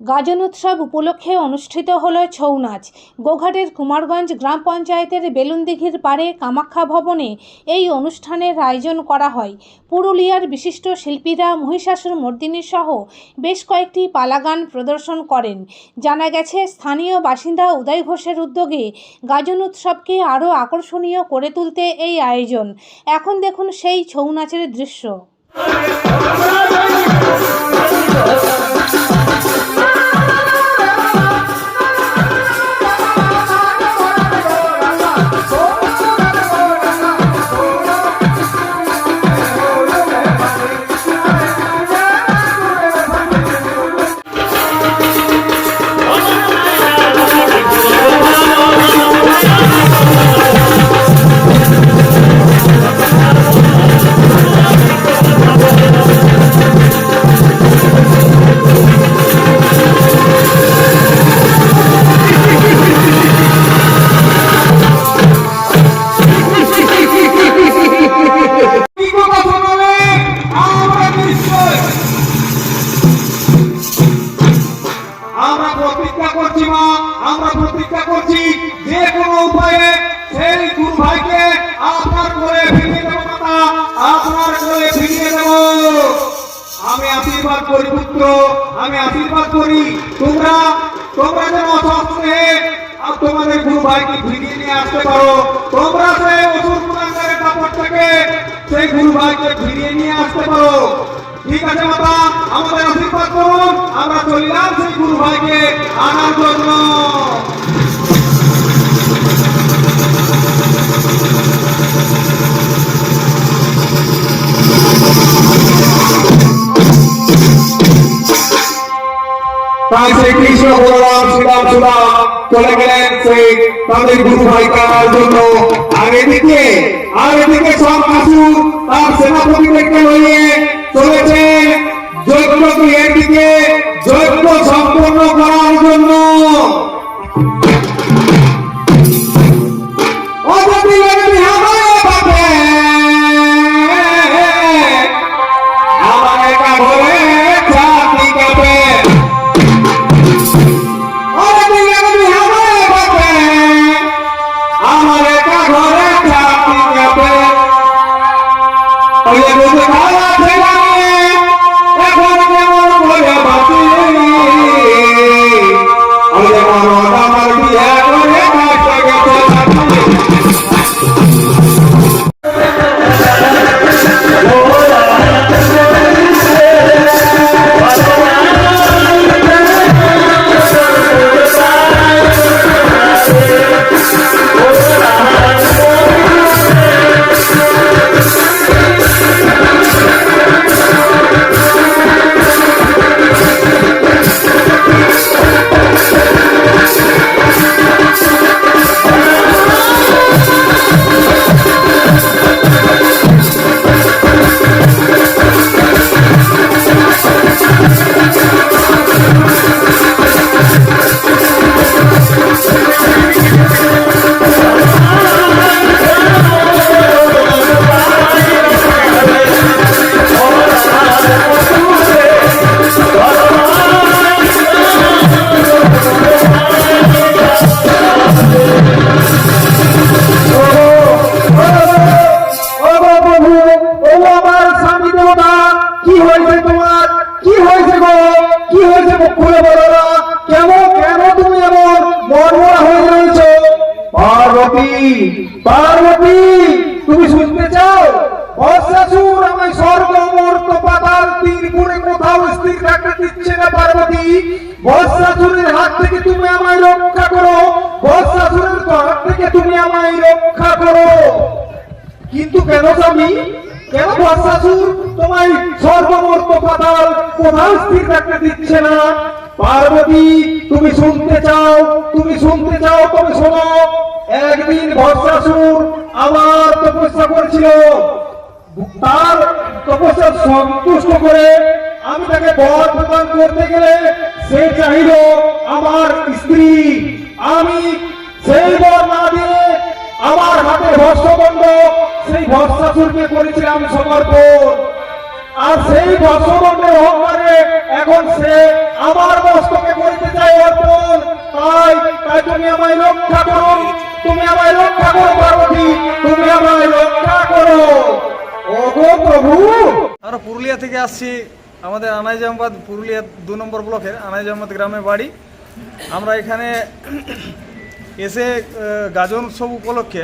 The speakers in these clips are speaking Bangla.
গাজন উৎসব উপলক্ষে অনুষ্ঠিত হল ছৌ নাচ। গোঘাটের কুমারগঞ্জ গ্রাম পঞ্চায়েতের বেলুনদিঘির পাড়ে কামাখ্যা ভবনে এই অনুষ্ঠানের আয়োজন করা হয়। পুরুলিয়ার বিশিষ্ট শিল্পীরা মহিষাসুর মর্দিনী সহ বেশ কয়েকটি পালাগান প্রদর্শন করেন। জানা গেছে, স্থানীয় বাসিন্দা উদয় ঘোষের উদ্যোগে গাজন উৎসবকে আরও আকর্ষণীয় করে তুলতে এই আয়োজন। এখন দেখুন সেই ছৌ নাচের দৃশ্য। আশীর্বাদ করি পুত্র আমি আশীর্বাদ করি, তোমরা তোমরা যেন আর তোমাদের গুরু ভাইকে ফিরিয়ে নিয়ে আসতে পারো। তোমরা সেই পুরাঙ্গারের কাপড় থেকে সেই গুরু ভাইকে ফিরিয়ে নিয়ে আসতে পারো। ঠিক আছে, মাতা, আমাদের আশীর্বাদ করুন। আমরা চলিলাম সেই গুরু ভাইকে আনার জন্য। কৃষ্ণ বলরাম ভাই কানার জন্য। আর এদিকে আর এদিকে সব আসুন তার সেনাপতিদেরকে লইয়ে চলেছে। যজ্ঞ গৃহের দিকে যজ্ঞ সম্পন্ন করার ওই পার্বতী তুমি শুনতে চাও? অশ্বাসুর আমায় স্বর্গ মর্ত পাতাল গুণে কোথাও স্থির থাকতে দিচ্ছে না পার্বতী। বর্ষাসুরের হাত থেকে তুমি আমায় রক্ষা করো। বর্ষাসুরের হাত থেকে তুমি আমায় রক্ষা করো। কিন্তু কেন স্বামী? কেন বর্ষাসুর তোমায় সর্বমর্ত পাতাল কোথাও স্থির রাখতে দিচ্ছে না? পার্বতী, তুমি শুনতে চাও? তুমি শুনতে চাও? তুমি শোনো। একদিন বর্ষাসুর আমার তপস্যা করেছিল। তার তপস্যা সন্তুষ্ট করে আমি তাকে বর প্রদান করতে গেলে সে চাইল আমার স্ত্রী। আমি সেই বর না দিয়ে আমার হাতে ভস্যদণ্ড সেই ভস্যাসুরকে করেছিলাম সমর্পণ। আর সেই ভস্যদণ্ডের অহংকারে এখন সে আমার মস্তকে করিতে চাই অর্পণ। তাই তাই তুমি আমায় রক্ষা করো। তুমি আমায় রক্ষা করো, পার্বতী। তুমি আমায় রক্ষা করো। ওগো প্রভু। আমরা পুরুলিয়া থেকে আসছি, আমাদের আনাইজ আহমদ পুরুলিয়া দু নম্বর ব্লকের আনাইজ আহমদ গ্রামে বাড়ি। আমরা এখানে এসে গাজন উৎসব উপলক্ষে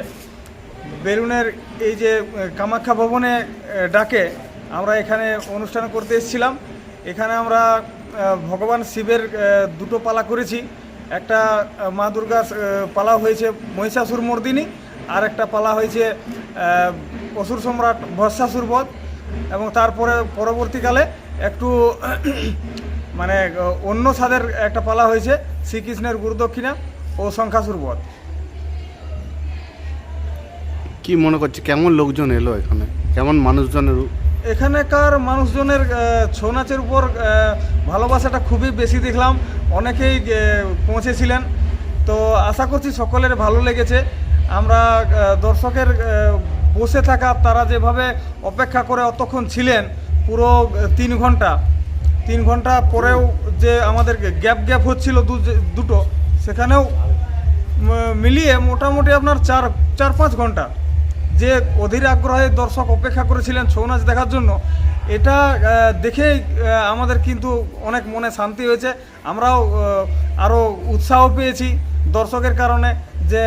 বেলুনের এই যে কামাখ্যা ভবনে ডাকে আমরা এখানে অনুষ্ঠান করতে এসেছিলাম। এখানে আমরা ভগবান শিবের দুটো পালা করেছি। একটা মা দুর্গা পালা হয়েছে মহিষাসুর মর্দিনী, আর একটা পালা হয়েছে অসুর সম্রাট ভস্মাসুর বধ, এবং তারপরে পরবর্তীকালে একটু মানে অন্য স্বাদের একটা পালা হয়েছে, শ্রীকৃষ্ণের গুরুদক্ষিণা ও শঙ্খাসুর বধ। কি মনে করছে? কেমন লোকজন এলো এখানে? কেমন মানুষজনের এখানকার মানুষজনের ছৌ নাচের উপর ভালোবাসাটা খুবই বেশি দেখলাম। অনেকেই পৌঁছেছিলেন। তো আশা করছি সকলের ভালো লেগেছে। আমরা দর্শকের বসে থাকা, তারা যেভাবে অপেক্ষা করে অতক্ষণ ছিলেন, পুরো তিন ঘণ্টা। তিন ঘণ্টা পরেও যে আমাদের গ্যাপ গ্যাপ হচ্ছিল দুটো, সেখানেও মিলিয়ে মোটামুটি আপনার চার চার, পাঁচ ঘণ্টা। যে অধীর আগ্রহে দর্শক অপেক্ষা করেছিলেন ছৌ নাচ দেখার জন্য, এটা দেখে আমাদের কিন্তু অনেক মনে শান্তি হয়েছে। আমরাও আরও উৎসাহ পেয়েছি দর্শকের কারণে যে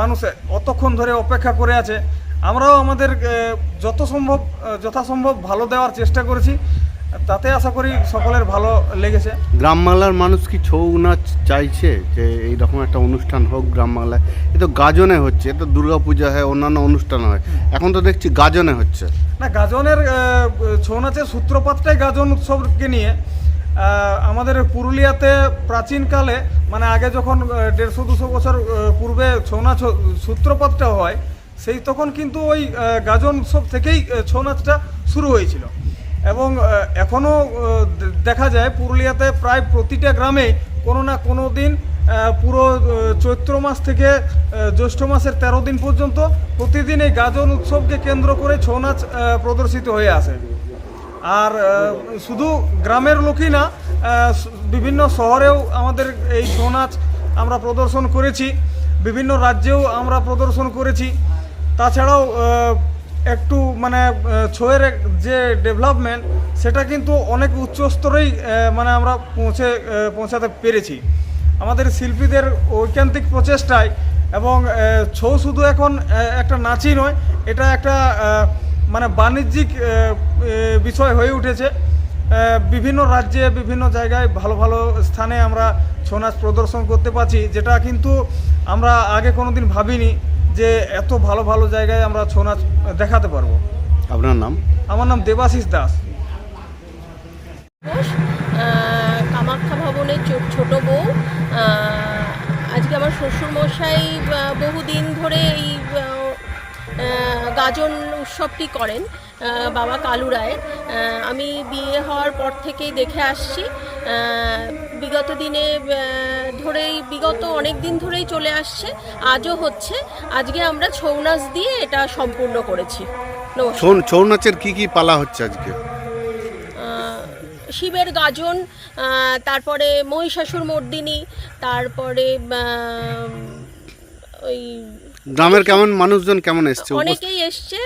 মানুষ অতক্ষণ ধরে অপেক্ষা করে আছে। আমরাও আমাদের যত সম্ভব যথাসম্ভব ভালো দেওয়ার চেষ্টা করেছি। তাতে আশা করি সকলের ভালো লেগেছে। গ্রাম বাংলার মানুষ কি ছৌ নাচ চাইছে যে এইরকম একটা অনুষ্ঠান হোক গ্রাম বাংলায়? এ তো গাজনে হচ্ছে এ তো দুর্গা পূজা হয় অন্যান্য অনুষ্ঠান হয়। এখন তো দেখছি গাজনে হচ্ছে। না গাজনের ছৌ নাচের সূত্রপাতটাই গাজন উৎসবকে নিয়ে। আমাদের পুরুলিয়াতে প্রাচীনকালে মানে আগে যখন দেড়শো দুশো বছর পূর্বে ছৌ নাচ সূত্রপাতটা হয় সেই তখন কিন্তু ওই গাজন উৎসব থেকেই ছৌ নাচটা শুরু হয়েছিল। এবং এখনও দেখা যায় পুরুলিয়াতে প্রায় প্রতিটা গ্রামে কোনো না কোনো দিন পুরো চৈত্র মাস থেকে জ্যৈষ্ঠ মাসের তেরো দিন পর্যন্ত প্রতিদিন এই গাজন উৎসবকে কেন্দ্র করে ছৌ নাচ প্রদর্শিত হয়ে আসে। আর শুধু গ্রামের লোকই না বিভিন্ন শহরেও আমাদের এই ছৌ নাচ আমরা প্রদর্শন করেছি। বিভিন্ন রাজ্যেও আমরা প্রদর্শন করেছি। তাছাড়াও একটু মানে ছৌয়ের যে ডেভেলপমেন্ট সেটা কিন্তু অনেক উচ্চ স্তরেই মানে আমরা পৌঁছে পৌঁছাতে পেরেছি। আমাদের শিল্পীদের ঐকান্তিক প্রচেষ্টায় এবং ছৌ শুধু এখন একটা নাচই নয়, এটা একটা মানে বাণিজ্যিক বিষয় হয়ে উঠেছে। বিভিন্ন রাজ্যে, বিভিন্ন জায়গায় ভালো ভালো স্থানে আমরা ছৌ নাচ প্রদর্শন করতে পারছি, যেটা কিন্তু আমরা আগে কোনোদিন ভাবিনি। যে এত ভালো ভালো জায়গায় আমরা ছৌ নাচ দেখাতে পারব। আপনার নাম? আমার নাম দেবাশিস দাস। কামাখ্যা ভবনের ছোট বউ। আজকে আমার শ্বশুরমশাই বহুদিন ধরে এই গাজন উৎসবটি করেন বাবা কালু রায়ের আমি বিয়ে হওয়ার পর থেকেই দেখে আসছি। বিগত দিনে ধরেই বিগত অনেক দিন ধরেই চলে আসছে আজও হচ্ছে। আজকে আমরা ছৌ নাচ দিয়ে এটা সম্পূর্ণ করেছি। নমস্কার। ছৌ ছৌ নাচের কি কি পালা হচ্ছে আজকে? শিবের গাজন তারপরে মহিষাসুর মর্দিনী তারপরে ওই গ্রামের কেমন মানুষজন কেমন এসছে? অনেকেই এসছে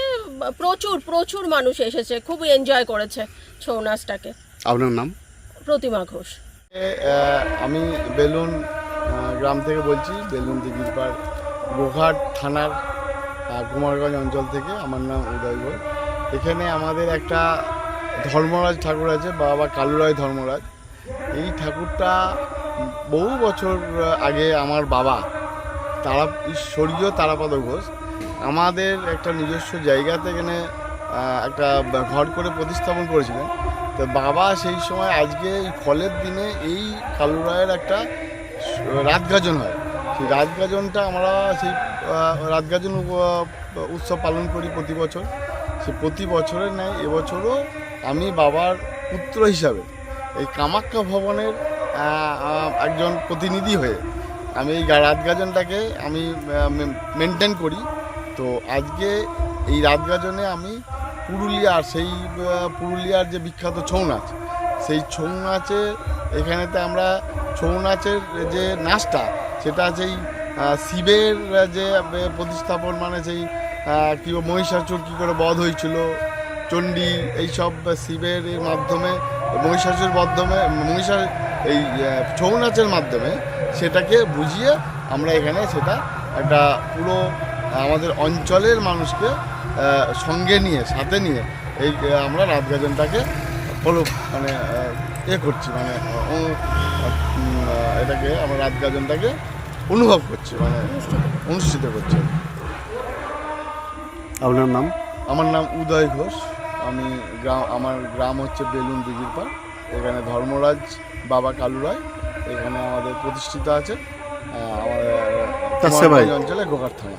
প্রচুর প্রচুর মানুষ এসেছে খুব এনজয় করেছে ছৌ নাচটাকে। আপনার নাম? প্রতিমা ঘোষ। আমি বেলুন গ্রাম থেকে বলছি, বেলুন দিঘির পাড়, গোঘাট থানার কুমারগঞ্জ অঞ্চল থেকে, আমার নাম উদয় ঘোষ। এখানে আমাদের একটা ধর্মরাজ ঠাকুর আছে, বাবা কালুরায় ধর্মরাজ। এই ঠাকুরটা বহু বছর আগে আমার বাবা, তারা ঈশ্বরীয় তারাপদ ঘোষ, আমাদের একটা নিজস্ব জায়গাতে এখানে একটা ঘর করে প্রতিস্থাপন করেছিলেন। তো বাবা সেই সময় আজকে এই ফলের দিনে এই কালুরায়ের একটা রাত গাজন হয়। সেই রাত গাজনটা আমরা সেই রাত গাজন উৎসব পালন করি প্রতি বছর। সে প্রতি বছরের ন্যায় এবছরও আমি বাবার পুত্র হিসাবে এই কামাখ্যা ভবনের একজন প্রতিনিধি হয়ে আমি এই রাত গাজনটাকে আমি মেনটেন করি। তো আজকে এই রাত গাজনে আমি পুরুলিয়ার সেই পুরুলিয়ার যে বিখ্যাত ছৌ নাচ সেই ছৌ নাচে এখানেতে আমরা ছৌ নাচের যে নাচটা, সেটা সেই শিবের যে প্রতিস্থাপন মানে সেই কী মহিষাসুর কী করে বধ হয়েছিল, চণ্ডী, এইসব শিবের মাধ্যমে মহিষাসুর মাধ্যমে মহিষা এই ছৌ নাচের মাধ্যমে সেটাকে বুঝিয়ে আমরা এখানে সেটা একটা পুরো আমাদের অঞ্চলের মানুষকে সঙ্গে নিয়ে সাথে নিয়ে এই আমরা রাত গাজনটাকে ফলো মানে এ করছি মানে এটাকে আমরা রাত গাজনটাকে অনুভব করছি মানে অনুষ্ঠিত করছি। আপনার নাম? আমার নাম উদয় ঘোষ। আমি গ্রাম আমার গ্রাম হচ্ছে বেলুন দিঘির পাড়। এখানে ধর্মরাজ বাবা কালু রায় এখানে আমাদের প্রতিষ্ঠিত আছে আমাদের অঞ্চলে গোঘাট থানা।